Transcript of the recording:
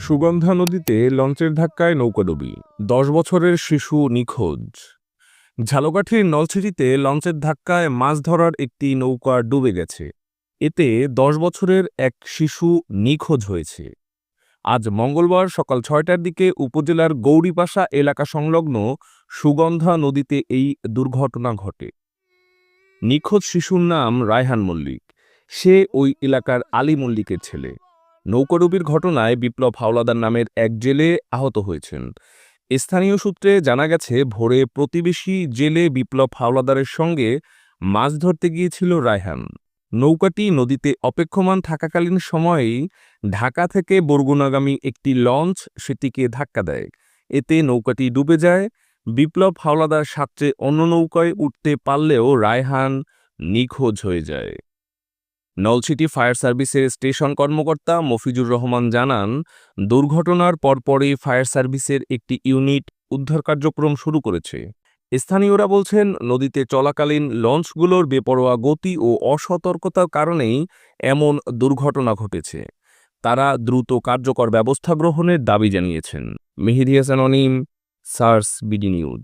সুগন্ধা নদীতে লঞ্চের ধাক্কায় নৌকাডুবি দশ বছরের শিশু নিখোঁজ। ঝালকাঠির নলছিটিতে লঞ্চের ধাক্কায় মাছ ধরার একটি নৌকা ডুবে গেছে। এতে দশ বছরের এক শিশু নিখোঁজ হয়েছে। আজ মঙ্গলবার সকাল ছয়টার দিকে উপজেলার গৌরীপাশা এলাকা সংলগ্ন সুগন্ধা নদীতে এই দুর্ঘটনা ঘটে। নিখোঁজ শিশুর নাম রায়হান মল্লিক। সে ওই এলাকার আলী মল্লিকের ছেলে। নৌকাডুবির ঘটনায় বিপ্লব হাওলাদার নামের এক জেলে আহত হয়েছেন। স্থানীয় সূত্রে জানা গেছে, ভোরে প্রতিবেশী জেলে বিপ্লব হাওলাদারের সঙ্গে মাছ ধরতে গিয়েছিল রায়হান। নৌকাটি নদীতে অপেক্ষমান থাকাকালীন সময়েই ঢাকা থেকে বরগুনাগামী একটি লঞ্চ সেটিকে ধাক্কা দেয়। এতে নৌকাটি ডুবে যায়। বিপ্লব হাওলাদার সাত্রে অন্য নৌকায় উঠতে পারলেও রায়হান নিখোঁজ হয়ে যায়। নলছিটি ফায়ার সার্ভিসের স্টেশন কর্মকর্তা মফিজুর রহমান জানান, দুর্ঘটনার পরপরই ফায়ার সার্ভিসের একটি ইউনিট উদ্ধার কার্যক্রম শুরু করেছে। স্থানীয়রা বলছেন, নদীতে চলাকালীন লঞ্চগুলোর বেপরোয়া গতি ও অসতর্কতার কারণেই এমন দুর্ঘটনা ঘটেছে। তারা দ্রুত কার্যকর ব্যবস্থা গ্রহণের দাবি জানিয়েছেন। মেহেদি হাসান অনিম, সার্স বিডি নিউজ।